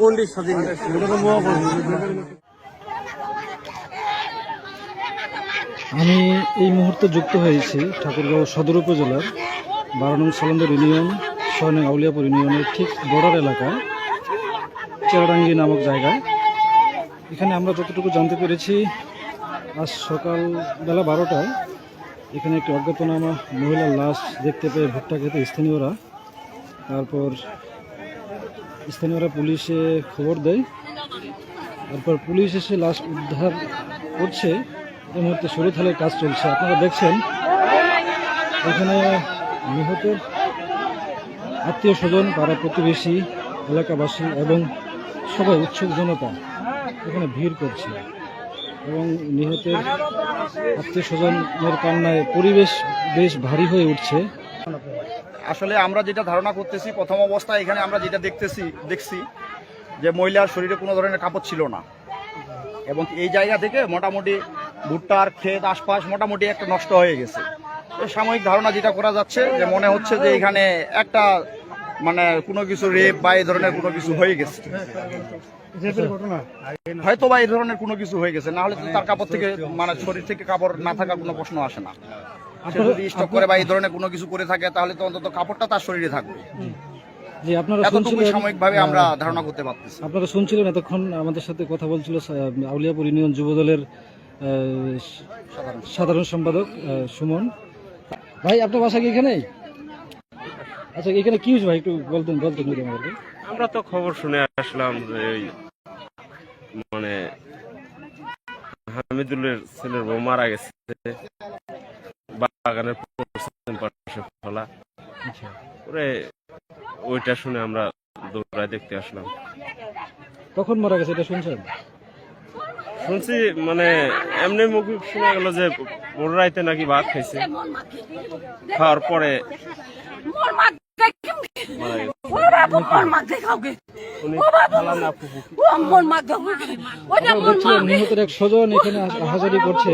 পন্ডিত মহাপন্ডিত আমি এই মুহূর্তে যুক্ত হয়েছি ঠাকুরগাঁও সদর উপজেলার বারো নং সালন্দর ইউনিয়ন ছয় নং আউলিয়াপুর ইউনিয়নের ঠিক বর্ডার এলাকায় চেরাডাঙ্গি নামক জায়গায়। এখানে আমরা যতটুকু জানতে পেরেছি আজ সকাল বেলা বারোটায় এখানে একটি অজ্ঞাতনামা মহিলার লাশ দেখতে পেয়ে ভুট্টা খেতে স্থানীয়রা। তারপর স্থানীয়রা পুলিশে খবর দেয়। তারপর পুলিশ এসে লাশ উদ্ধার করছে। এই মুহূর্তে সরুথালের কাজ চলছে। আপনারা দেখছেন, এখানে নিহতের আত্মীয় স্বজন, পাড়া প্রতিবেশী, এলাকাবাসী এবং সবাই উৎসুক জনতা এখানে ভিড় করছে। এবং নিহতের আত্মীয় স্বজনের কান্নায় পরিবেশ বেশ ভারী হয়ে উঠছে। আসলে আমরা যেটা ধারণা করতেছি, প্রথম অবস্থায় এখানে আমরা যেটা দেখতেছি, দেখছি যে মহিলার শরীরে কোনো ধরনের কাপড় ছিল না। এবং এই জায়গা থেকে মোটামুটি ভুট্টার ক্ষেত, আশপাশ মোটামুটি একটা নষ্ট হয়ে গেছে। সাময়িক ধারণা যেটা করা যাচ্ছে, যে মনে হচ্ছে যে এখানে একটা মানে কোনো কিছু রেপ বা এই ধরনের কোনো কিছু হয়ে গেছে। হয়তো বা এই ধরনের কোনো কিছু হয়ে গেছে না হলে তার কাপড় থেকে মানে শরীর থেকে কাপড় না থাকার কোনো প্রশ্ন আসে না। সে যদি স্টক করে বা এই ধরনের কোনো কিছু করে থাকে তাহলে তো অন্তত কাপড়টা তার শরীরে থাকবে। যে আপনারা শুনছিলেন সাময়িকভাবে আমরা ধারণা করতে পারতেছি। আপনারা শুনছিলেন এতক্ষণ আমাদের সাথে কথা বলছিল আউলিয়াপুর ইউনিয়ন যুবদলের সাধারণ সম্পাদক। সুমন। ভাই আপনার বাসা কি এখানে আচ্ছা এখানে কি হয়েছে ভাই? একটু বলতেন বলতেন আমাদেরকে আমরা তো খবর শুনে আসলাম যে ওই মানে হামিদুলের ছেলের বউ মারা গেছে। বাগানের পাশে ফলা। আচ্ছা। পরে ওইটা শুনে আমরা দৌড়ায় দেখতে আসলাম। কখন মারা গেছে এটা শুনছেন? শুনছি মানে এমনি মুখে শোনা গেল যে ওর রাইতে নাকি ভাত খাইছে। খাওয়ার পরে নিহতের এক স্বজন এখানে হাজারি করছে।